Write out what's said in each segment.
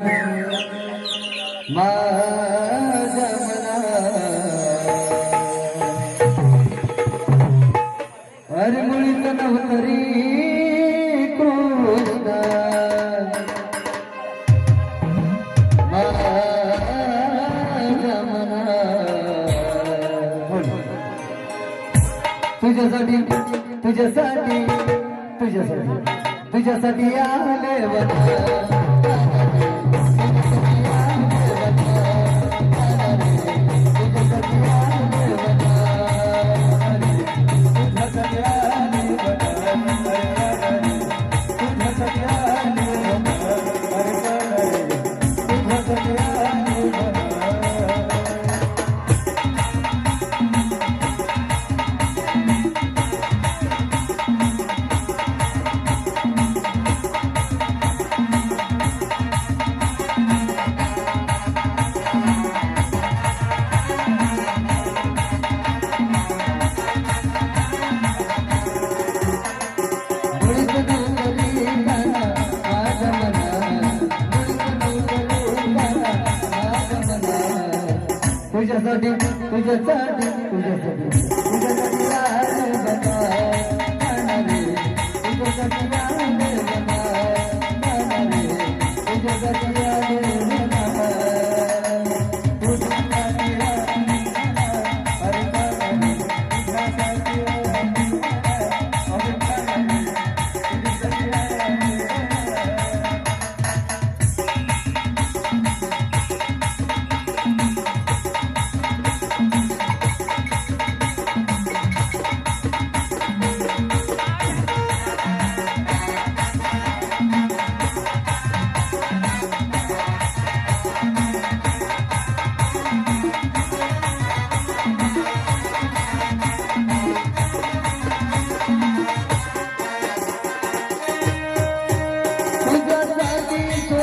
माझ्या मना अरे मुळीच नव्हतरी कृष्ण माझ्या मना तुझ्यासाठी तुझ्यासाठी तुझ्यासाठी तुझ्यासाठी आले वना तुझ्यासाठी तुझ्यासाठी तुझ्यासाठी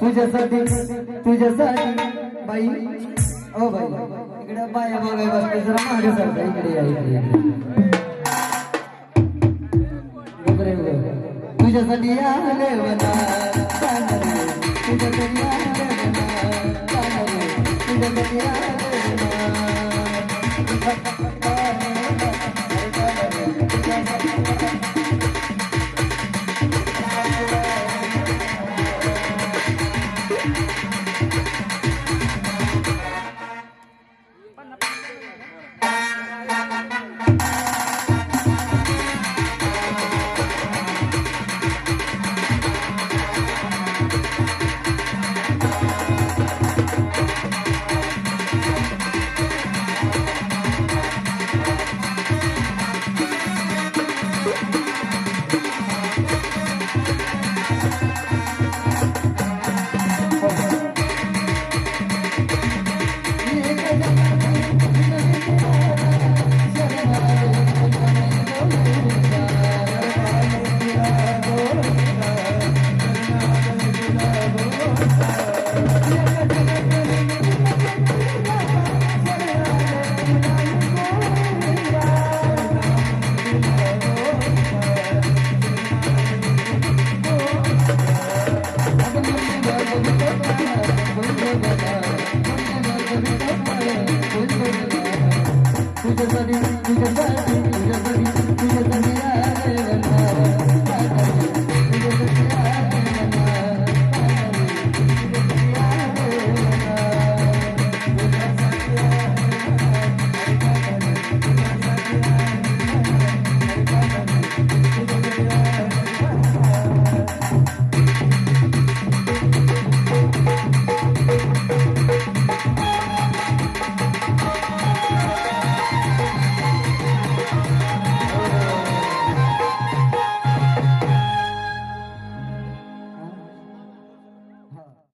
तुझ्यासाठी तुझ्यासाठी बाई ओ बाई इकडे बाया बघाय बसते जरा मागे सरका इकडे या इकडे तुझ्यासाठी आले वना तुझ्यासाठी आले वना तुझ्यासाठी आले वना. जगदरी जगदरी जगदरी जगदरी